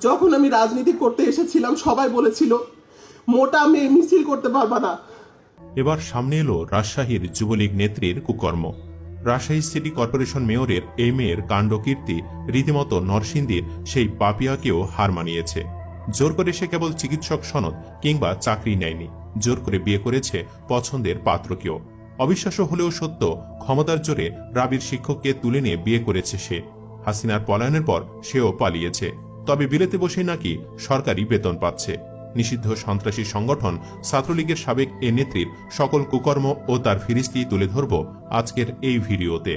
যখন আমি রাজনীতি করতে এসেছিলাম, সবাই বলেছিল, মোটা মেয়ে মিছিল করতে পারবা না। এবার সামনে এলো রাজশাহীর যুবলীগ নেত্রীর কুকর্ম। রাজশাহী সিটি কর্পোরেশন মেয়রের এই মেয়ের কাণ্ডকীর্তি রীতিমতো নরসিংদীর সেই পাপিয়াকেও হার মানিয়েছে। জোর করে সে কেবল চিকিৎসক সনদ কিংবা চাকরি নেয়নি। জোর করে বিয়ে করেছে পছন্দের পাত্রকেও। অবিশ্বাস্য হলেও সত্য, ক্ষমতার জোরে রাবির শিক্ষককে তুলে নিয়ে বিয়ে করেছে সে। হাসিনার পলায়নের পর সেও পালিয়েছে। তবে বিলেতে বসেই নাকি সরকারি বেতন পাচ্ছে। নিষিদ্ধ সন্ত্রাসী সংগঠন ছাত্রলীগের সাবেক এ নেত্রীর সকল কুকর্ম ও তার ফিরিস্তি তুলে ধরব আজকের এই ভিডিওতে।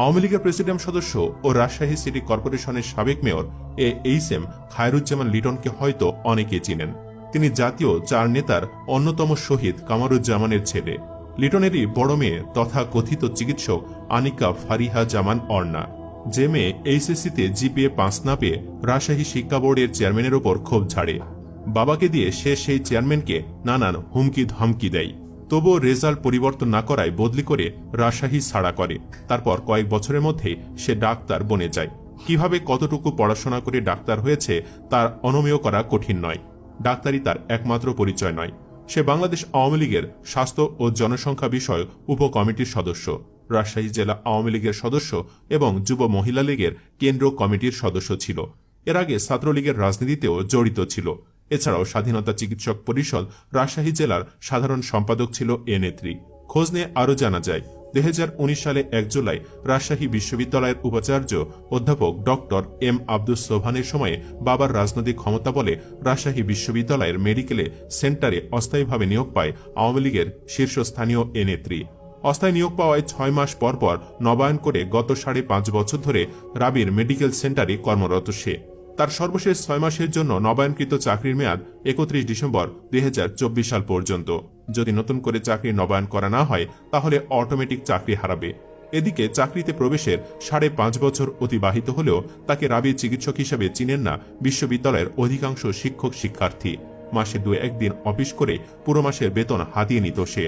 আওয়ামী লীগের প্রেসিডেন্ট সদস্য ও রাজশাহী সিটি কর্পোরেশনের সাবেক mayor A H M Khairuzzaman লিটনকে হয়তো অনেকে চিনেন। তিনি জাতীয় চার নেতার অন্যতম শহীদ কামারুজ্জামানের ছেলে। লিটনেরই বড় মেয়ে তথা কথিত চিকিৎসক আনিকা ফারিহা জামান অর্ণা। যে মেয়ে এইচএসসিতে জিপিএ পাঁচ না পেয়ে রাজশাহী শিক্ষা বোর্ডের চেয়ারম্যানের ওপর ক্ষোভ ঝাড়ে। বাবাকে দিয়ে সে সেই চেয়ারম্যানকে নানান হুমকি ধমকি দেয়। তবুও রেজাল্ট পরিবর্তন না করায় বদলি করে রাজশাহী ছাড়া করে। তারপর কয়েক বছরের মধ্যেই সে ডাক্তার বনে যায়। কীভাবে কতটুকু পড়াশোনা করে ডাক্তার হয়েছে তার অনমেয় করা কঠিন নয়। ডাক্তারই তার একমাত্র পরিচয় নয়। সে বাংলাদেশ আওয়ামী লীগের স্বাস্থ্য ও জনসংখ্যা বিষয়ক উপকমিটির সদস্য। রাজশাহী জেলা আওয়ামী লীগের সদস্য এবং যুব মহিলা লীগের কেন্দ্র কমিটির সদস্য ছিল। এর আগে ছাত্রলীগের রাজনীতিতেও জড়িত ছিল। এছাড়াও স্বাধীনতা চিকিৎসক পরিষদ রাজশাহী জেলার সাধারণ সম্পাদক ছিল এ নেত্রী। খোঁজ নিয়ে আরও জানা যায়, দুই হাজার উনিশ সালে এক জুলাই রাজশাহী বিশ্ববিদ্যালয়ের উপাচার্য অধ্যাপক ডক্টর এম আব্দুস সোভানের সময়ে বাবার রাজনৈতিক ক্ষমতা বলে রাজশাহী বিশ্ববিদ্যালয়ের মেডিকেলে সেন্টারে অস্থায়ীভাবে নিয়োগ পায় আওয়ামী লীগের শীর্ষস্থানীয় এ নেত্রী। অস্থায়ী নিয়োগ পাওয়ায় ছয় মাস পর পর নবায়ন করে গত সাড়ে পাঁচ বছর ধরে রাবির মেডিকেল সেন্টারে কর্মরত সে। তার সর্বশেষ ছয় মাসের জন্য নবায়নকৃত চাকরির মেয়াদ একত্রিশ ডিসেম্বর দুই হাজার চব্বিশ সাল পর্যন্ত। যদি নতুন করে চাকরি নবায়ন করা না হয়, তাহলে অটোমেটিক চাকরি হারাবে। এদিকে চাকরিতে প্রবেশের সাড়ে পাঁচ বছর অতিবাহিত হলেও তাকে রাবির চিকিৎসক হিসেবে চিনেন না বিশ্ববিদ্যালয়ের অধিকাংশ শিক্ষক শিক্ষার্থী। মাসে দু একদিন অফিস করে পুরো মাসের বেতন হাতিয়ে নিত সে।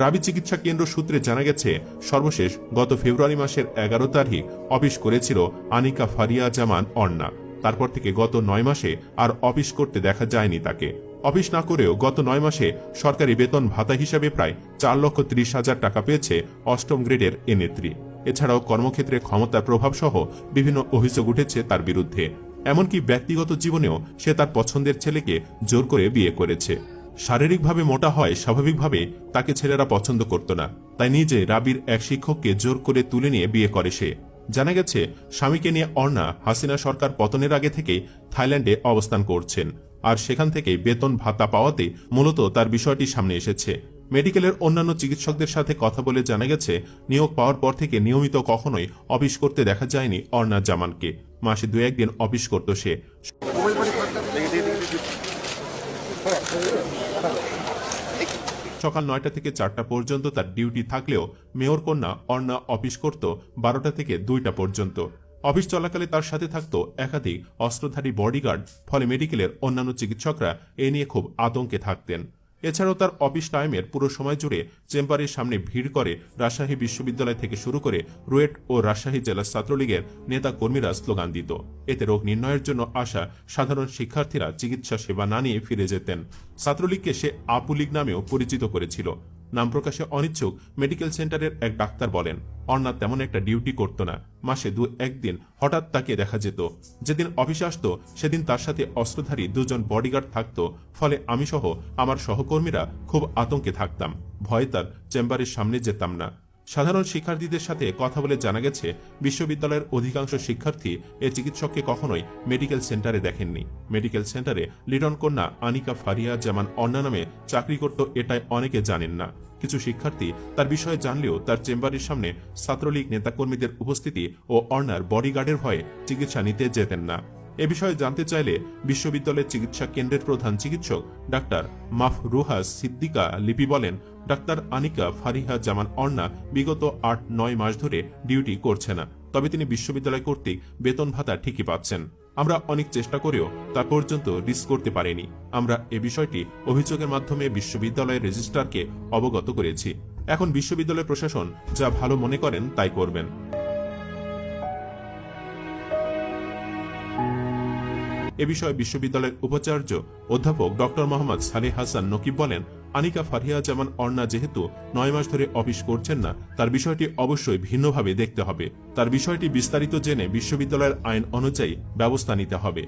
রাবি চিকিৎসা কেন্দ্র সূত্রে জানা গেছে, সর্বশেষ গত ফেব্রুয়ারি মাসের এগারো তারিখ অফিস করেছিল আনিকা ফারিয়া জামান অর্ণা তারপর থেকে গত নয় মাসে আর অফিস করতে দেখা যায়নি তাকে। অফিস না করেও গত নয় মাসে সরকারি বেতন ভাতা হিসাবে প্রায় চার লক্ষ ত্রিশ হাজার টাকা পেয়েছে অষ্টম গ্রেডের এ নেত্রী। এছাড়াও কর্মক্ষেত্রে ক্ষমতার প্রভাব সহ বিভিন্ন অভিযোগ উঠেছে তার বিরুদ্ধে। এমনকি ব্যক্তিগত জীবনেও সে তার পছন্দের ছেলেকে জোর করে বিয়ে করেছে। শারীরিকভাবে মোটা হয়, স্বাভাবিকভাবে তাকে ছেলেরা পছন্দ করত না। তাই নিজে রাবির এক শিক্ষককে জোর করে তুলে নিয়ে বিয়ে করে সে। জানা গেছে, স্বামীকে নিয়ে অর্ণা হাসিনা সরকার পতনের আগে থেকেই থাইল্যান্ডে অবস্থান করছেন। আর সেখান থেকেই বেতন ভাতা পাওয়াতে মূলত তার বিষয়টি সামনে এসেছে। মেডিকেলের অন্যান্য চিকিৎসকদের সাথে কথা বলে জানা গেছে, নিয়োগ পাওয়ার পর থেকে নিয়মিত কখনোই অফিস করতে দেখা যায়নি অর্ণা জামানকে। মাসে দু একদিন অফিস করত সে। সকাল নয়টা থেকে চারটা পর্যন্ত তার ডিউটি থাকলেও মেয়র কন্যা অর্ণা অফিস করত বারোটা থেকে দুইটা পর্যন্ত। অফিস চলাকালে তার সাথে থাকত একাধিক অস্ত্রধারী বডিগার্ড, ফলে মেডিকেলের অন্যান্য চিকিৎসকরা এ নিয়ে খুব আতঙ্কে থাকতেন। এছাড়াও তার অফিস টাইমের পুরো সময় জুড়ে চেম্বারের সামনে ভিড় করে রাজশাহী বিশ্ববিদ্যালয় থেকে শুরু করে রুয়েট ও রাজশাহী জেলা ছাত্রলীগের নেতা কর্মীরা স্লোগান দিত। এতে রোগ নির্ণয়ের জন্য আসা সাধারণ শিক্ষার্থীরা চিকিৎসা সেবা না নিয়ে ফিরে যেতেন। ছাত্রলীগকে সে আপুলীগ নামেও পরিচিত করেছিল। নাম প্রকাশে অনিচ্ছুক মেডিকেল সেন্টারের এক ডাক্তার বলেন, অর্ণা তেমন একটা ডিউটি করত না। মাসে দু, একদিন হঠাৎ তাকে দেখা যেত। যেদিন অফিসে আসতো, সেদিন তার সাথে অস্ত্রধারী দুজন বডিগার্ড থাকতো। ফলে আমি সহ আমার সহকর্মীরা খুব আতঙ্কে থাকতাম। ভয়ে তার চেম্বারের সামনে যেতাম না। সাধারণ শিক্ষার্থীদের সাথে কথা বলে জানা গেছে, বিশ্ববিদ্যালয়ের অধিকাংশ শিক্ষার্থী এ চিকিৎসককে কখনোই মেডিকেল সেন্টারে দেখেননি। মেডিকেল সেন্টারে লিটন কন্যা আনিকা ফারিয়া যেমন অন্য নামে চাকরি করত, এটাই অনেকে জানেন না। কিছু শিক্ষার্থী তার বিষয়ে জানলেও তার চেম্বারের সামনে ছাত্রলীগ নেতাকর্মীদের উপস্থিতি ও অর্ণার বডিগার্ডের ভয়ে চিকিৎসা নিতে যেতেন না। এ বিষয়ে জানতে চাইলে বিশ্ববিদ্যালয়ের চিকিৎসা কেন্দ্রের প্রধান চিকিৎসক ডাক্তার মাফ রুহা সিদ্দিকা লিপি বলেন, ডাক্তার আনিকা ফারিহা জামান অর্ণা বিগত আট নয় মাস ধরে ডিউটি করছে না। তবে তিনি বিশ্ববিদ্যালয় কর্তৃক বেতন ভাতা ঠিকই পাচ্ছেন। আমরা অনেক চেষ্টা করেও তা পর্যন্ত ডিস করতে পারিনি। আমরা এ বিষয়টি অভিযোগের মাধ্যমে বিশ্ববিদ্যালয়ের রেজিস্ট্রারকে অবগত করেছি। এখন বিশ্ববিদ্যালয় প্রশাসন যা ভালো মনে করেন তাই করবেন। এ বিষয়ে বিশ্ববিদ্যালয়ের উপাচার্য অধ্যাপক ডক্টর মোহাম্মদ সালেহ হাসান নকিব বলেন আনিকা ফারিয়া জামান অর্ণা যেহেতু নয় মাস ধরে অফিস করছেন না, তার বিষয়টি অবশ্যই ভিন্নভাবে দেখতে হবে। তার বিষয়টি বিস্তারিত জেনে বিশ্ববিদ্যালয়ের আইন অনুযায়ী ব্যবস্থা নিতে হবে।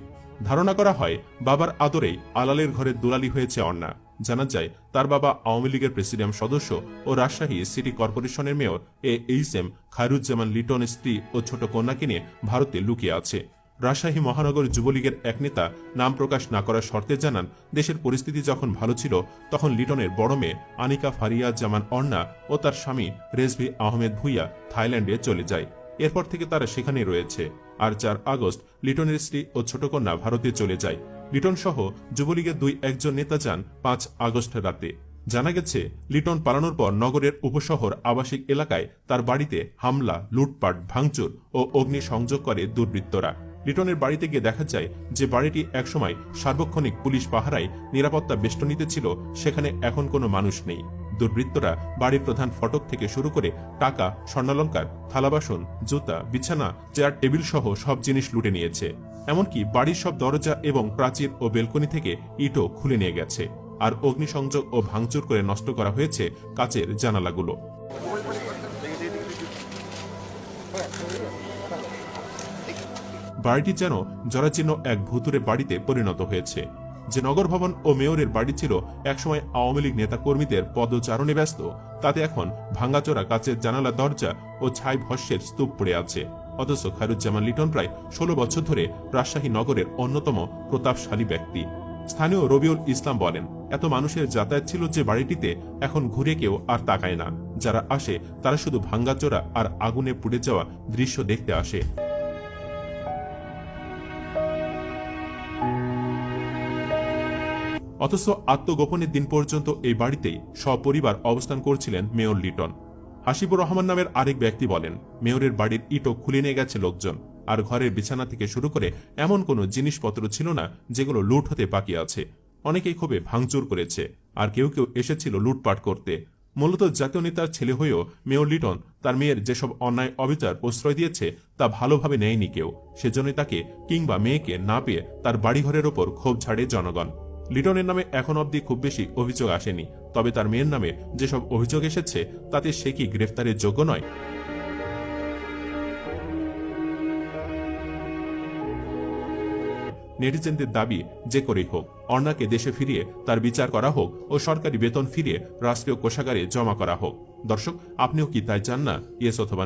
ধারণা করা হয়, বাবার আদরেই আলালের ঘরে দুলালি হয়েছে অর্ণা। জানা যায়, তার বাবা আওয়ামী লীগের প্রেসিডিয়াম সদস্য ও রাজশাহী সিটি কর্পোরেশনের mayor A H M Khairuzzaman Liton স্ত্রী ও ছোট কন্যাকে নিয়ে ভারতে লুকিয়ে আছে। রাজশাহী মহানগর যুবলীগের এক নেতা নাম প্রকাশ না করার শর্তে জানান, দেশের পরিস্থিতি যখন ভালো ছিল, তখন লিটনের বড় মেয়ে আনিকা ফারিয়া জামান অর্ণা ও তার স্বামী রেজভি আহমেদ ভুইয়া থাইল্যান্ডে চলে যায়। এরপর থেকে তারা সেখানেই রয়েছে। আর চার আগস্ট লিটনের স্ত্রী ও ছোট কন্যা ভারতে চলে যায়। লিটন সহ যুবলীগের দুই একজন নেতা যান পাঁচ আগস্ট রাতে। জানা গেছে, লিটন পালানোর পর নগরের উপশহর আবাসিক এলাকায় তার বাড়িতে হামলা, লুটপাট, ভাঙচুর ও অগ্নি সংযোগ করে দুর্বৃত্তরা। লিটনের বাড়িতে গিয়ে দেখা যায় যে বাড়িটি একসময় সার্বক্ষণিক পুলিশ পাহারায় নিরাপত্তা বেষ্টনীতে ছিল, সেখানে এখন কোনো মানুষ নেই। দুর্বৃত্তরা বাড়ির প্রধান ফটক থেকে শুরু করে টাকা, স্বর্ণালঙ্কার, থালাবাসন, জুতা, বিছানা, চেয়ার, টেবিল সহ সব জিনিস লুটে নিয়েছে। এমনকি বাড়ির সব দরজা এবং প্রাচীর ও বেলকনি থেকে ইটও খুলে নিয়ে গেছে। আর অগ্নিসংযোগ ও ভাঙচুর করে নষ্ট করা হয়েছে কাচের জানালাগুলো। বাড়িটি যেন জরাচীর্ণ এক ভুতুরে বাড়িতে পরিণত হয়েছে। যে নগর ভবন ও মেয়রের বাড়ি ছিল, একসময় আওয়ামী লীগ নেতাকর্মীদের পদচারণে ব্যস্ত, তাতে এখন ভাঙ্গাচোরা কাচের জানালা, দরজা ও ছাই ভস্যের স্তূপ পড়ে আছে। অথচ খায়রুজ্জামান লিটন প্রায় ষোলো বছর ধরে রাজশাহী নগরের অন্যতম প্রতাপশালী ব্যক্তি। স্থানীয় রবিউল ইসলাম বলেন, এত মানুষের যাতায়াত ছিল যে বাড়িটিতে এখন ঘুরে কেউ আর তাকায় না। যারা আসে, তারা শুধু ভাঙ্গাচোরা আর আগুনে পুড়ে যাওয়া দৃশ্য দেখতে আসে। অথচ আত্মগোপনের দিন পর্যন্ত এই বাড়িতেই সপরিবার অবস্থান করছিলেন মেয়র লিটন। হাসিবুর রহমান নামের আরেক ব্যক্তি বলেন, মেয়রের বাড়ির ইটও খুলে নিয়ে গেছে লোকজন, আর ঘরের বিছানা থেকে শুরু করে এমন কোনো জিনিসপত্র ছিল না যেগুলো লুট হতে বাকি আছে। অনেকেই ক্ষোভে ভাঙচুর করেছে, আর কেউ কেউ এসেছিল লুটপাট করতে। মূলত জাতীয় নেতার ছেলে হয়েও মেয়র লিটন তার মেয়ের যেসব অন্যায় অবিচার প্রশ্রয় দিয়েছে, তা ভালোভাবে নেয়নি কেউ। সেজন্যই তাকে কিংবা মেয়েকে না পেয়ে তার বাড়িঘরের ওপর ক্ষোভ ছাড়ে জনগণ। লিটনের নামে এখন অবধি খুব বেশি অভিযোগ আসেনি, তবে তার মেয়ের নামে যেসব অভিযোগ এসেছে, তাতে সে কি গ্রেফতারের যোগ্য নয়? নেটিজেনদের দাবি যে করেই হোক, অর্ণাকে দেশে ফিরিয়ে তার বিচার করা হোক ও সরকারি বেতন ফিরিয়ে রাষ্ট্রীয় কোষাগারে জমা করা হোক। দর্শক, আপনিও কি তাই চান না? ইয়েস অথবা